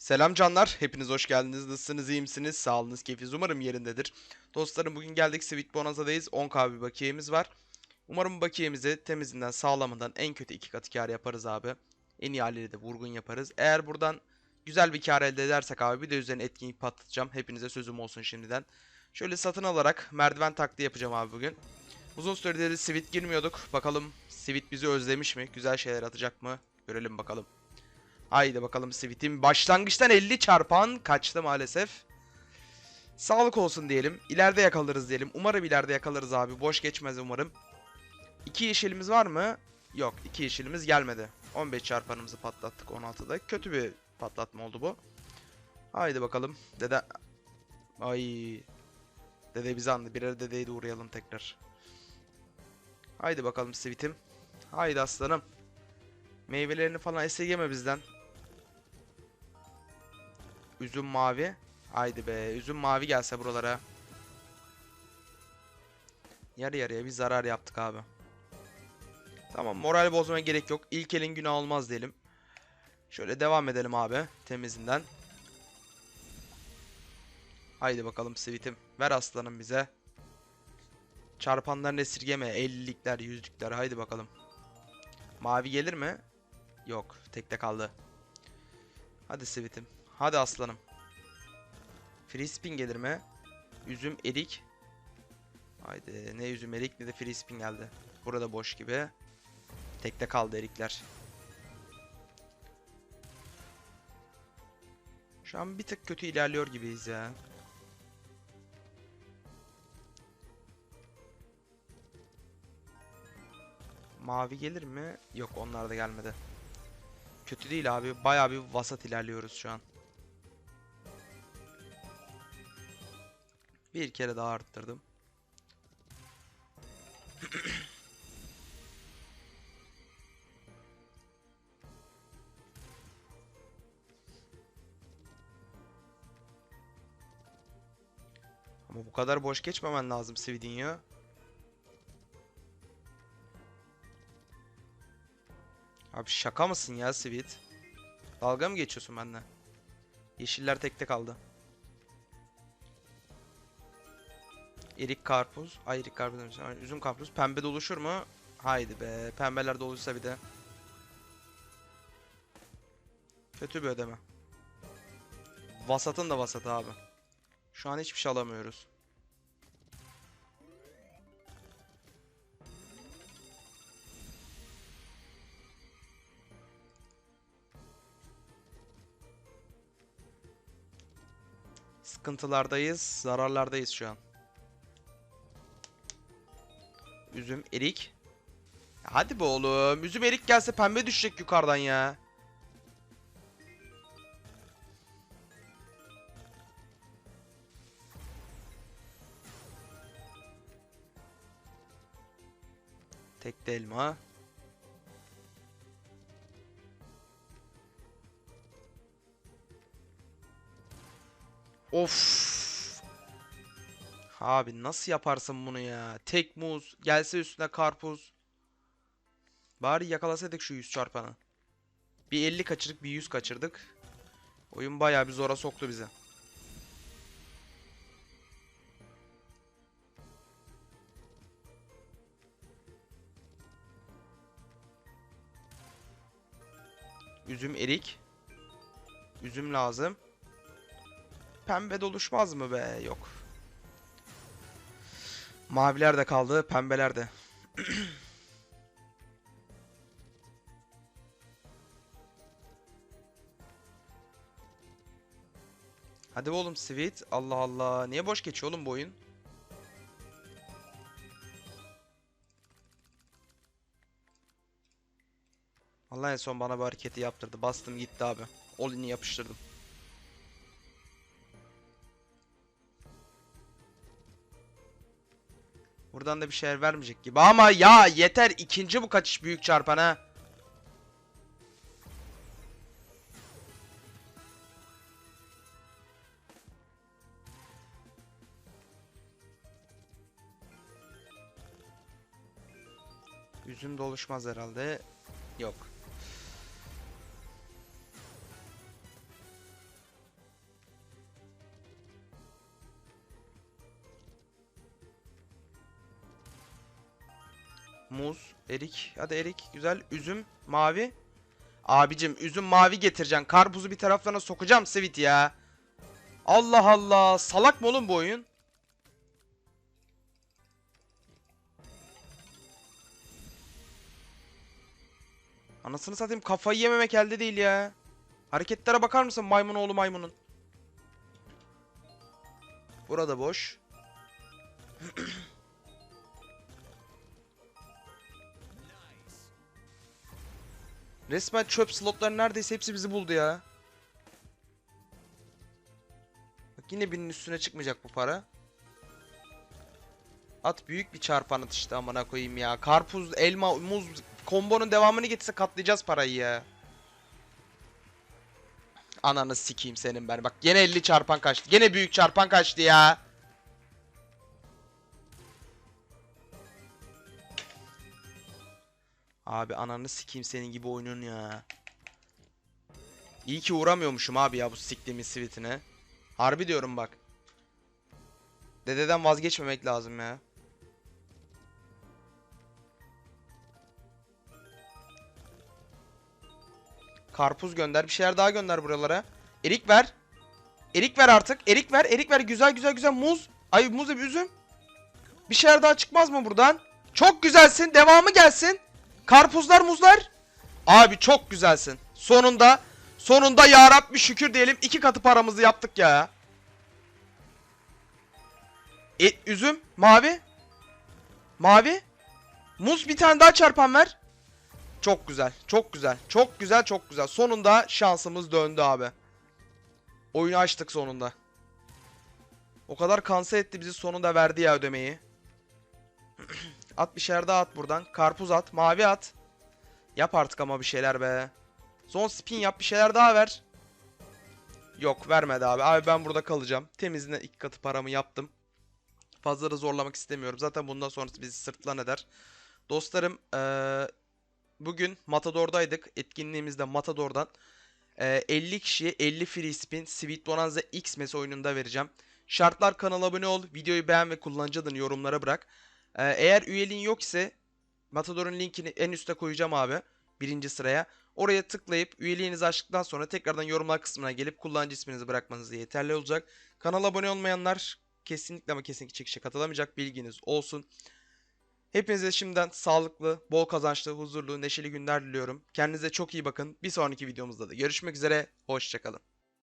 Selam canlar, hepiniz hoş geldiniz. Nasılsınız, iyi misiniz? Sağlığınız, keyfiniz umarım yerindedir. Dostlarım bugün geldik Sweet Bonanza'dayız. 10k bir bakiyemiz var. Umarım bakiyemizi temizinden, sağlamından en kötü iki katı kar yaparız abi. En iyi haliyle de vurgun yaparız. Eğer buradan güzel bir kar elde edersek abi bir de üzerine etkinlik patlatacağım. Hepinize sözüm olsun şimdiden. Şöyle satın alarak merdiven taktiği yapacağım abi bugün. Uzun süredir Sweet girmiyorduk. Bakalım Sweet bizi özlemiş mi? Güzel şeyler atacak mı? Görelim bakalım. Haydi bakalım Sweet'im. Başlangıçtan 50 çarpan kaçtı maalesef. Sağlık olsun diyelim. İleride yakalarız diyelim. Umarım ileride yakalarız abi. Boş geçmez umarım. İki yeşilimiz var mı? Yok. iki yeşilimiz gelmedi. 15 çarpanımızı patlattık 16'da. Kötü bir patlatma oldu bu. Haydi bakalım. Dede... Ay. Dede bizi andı. Birer dedeye de uğrayalım tekrar. Haydi bakalım Sweet'im. Haydi aslanım. Meyvelerini falan esirgeme bizden. Üzüm mavi. Haydi be. Üzüm mavi gelse buralara. Yarı yarıya bir zarar yaptık abi. Tamam moral bozmaya gerek yok. İlk elin günah olmaz diyelim. Şöyle devam edelim abi. Temizinden. Haydi bakalım Sweet'im. Ver aslanım bize. Çarpanların esirgeme. 50'likler, 100'lükler. Haydi bakalım. Mavi gelir mi? Yok. Tekte kaldı. Hadi Sweet'im. Hadi aslanım. Free spin gelir mi? Üzüm erik. Haydi ne üzüm erik ne de free spin geldi. Burada boş gibi. Tekte kaldı erikler. Şu an bir tık kötü ilerliyor gibiyiz ya. Mavi gelir mi? Yok onlar da gelmedi. Kötü değil abi. Bayağı bir vasat ilerliyoruz şu an. Bir kere daha arttırdım. Ama bu kadar boş geçmemen lazım Svidinho. Abi şaka mısın ya Sweet? Dalga mı geçiyorsun benimle? Yeşiller tekte kaldı. Erik karpuz. Ay erik karpuz demişim. Üzüm karpuz. Pembe doluşur mu? Haydi be. Pembeler doluşsa bir de. Kötü bir ödeme. Vasatın da vasatı abi. Şu an hiçbir şey alamıyoruz. Sıkıntılardayız, zararlardayız şu an. Üzüm, erik. Hadi be oğlum. Üzüm erik gelse pembe düşecek yukarıdan ya. Tekte elma. Of. Abi nasıl yaparsın bunu ya? Tek muz, gelse üstüne karpuz. Bari yakalasaydık şu 100 çarpanı. Bir 50 kaçırdık, bir 100 kaçırdık. Oyun bayağı bir zora soktu bizi. Üzüm erik. Üzüm lazım. Pembe doluşmaz mı be? Yok. Maviler de kaldı, pembeler de. Hadi oğlum Sweet. Allah Allah. Niye boş geçiyor oğlum bu oyun? Allah en son bana bu hareketi yaptırdı. Bastım gitti abi. All-in'i yapıştırdım. Buradan da bir şeyler vermeyecek gibi ama ya yeter ikinci bu kaçış büyük çarpan ha. Üzüm doluşmaz herhalde. Yok. Muz, erik. Hadi erik. Güzel. Üzüm, mavi. Abicim üzüm mavi getireceksin. Karpuzu bir taraflarına sokacağım Sweet ya. Allah Allah. Salak mı oğlum bu oyun? Anasını satayım kafayı yememek elde değil ya. Hareketlere bakar mısın maymun oğlu maymunun? Burada boş. Resmen çöp slotları neredeyse hepsi bizi buldu ya. Bak yine birinin üstüne çıkmayacak bu para. At büyük bir çarpan at işte amına koyayım ya. Karpuz, elma, muz kombonun devamını getirse katlayacağız parayı ya. Ananı sikeyim senin ben. Bak gene 50 çarpan kaçtı. Gene büyük çarpan kaçtı ya. Abi ananı sikeyim senin gibi oyunun ya. İyi ki uğramıyormuşum abi ya bu siktiğimin sivitine. Harbi diyorum bak. Dededen vazgeçmemek lazım ya. Karpuz gönder. Bir şeyler daha gönder buralara. Erik ver. Erik ver artık. Erik ver. Erik ver. Güzel güzel güzel. Muz. Ay muz bir üzüm. Bir şeyler daha çıkmaz mı buradan? Çok güzelsin. Devamı gelsin. Karpuzlar muzlar. Abi çok güzelsin. Sonunda. Sonunda ya Rabbi şükür diyelim. iki katı paramızı yaptık ya. E, üzüm. Mavi. Mavi. Muz bir tane daha çarpan ver. Çok güzel. Çok güzel. Çok güzel. Çok güzel. Sonunda şansımız döndü abi. Oyunu açtık sonunda. O kadar kanser etti bizi sonunda verdi ya ödemeyi. at bir şeyler daha at buradan. Karpuz at. Mavi at. Yap artık ama bir şeyler be. Son spin yap bir şeyler daha ver. Yok vermedi abi. Abi ben burada kalacağım. Temizliğine iki katı paramı yaptım. Fazla da zorlamak istemiyorum. Zaten bundan sonrası bizi sırtlan eder. Dostlarım eee Bugün Matador'daydık. Etkinliğimizde Matador'dan eee, 50 kişiye 50 free spin Sweet Bonanza Xmas oyununda vereceğim. Şartlar kanala abone ol, videoyu beğen ve kullanıcı adını yorumlara bırak. Eee, eğer üyeliğin yok ise Matador'un linkini en üste koyacağım abi. Birinci sıraya. Oraya tıklayıp üyeliğinizi açtıktan sonra tekrardan yorumlar kısmına gelip kullanıcı isminizi bırakmanız yeterli olacak. Kanala abone olmayanlar kesinlikle ama kesinlikle çekişe katılamayacak bilginiz olsun. Hepinize şimdiden sağlıklı, bol kazançlı, huzurlu, neşeli günler diliyorum. Kendinize çok iyi bakın. Bir sonraki videomuzda da görüşmek üzere. Hoşçakalın.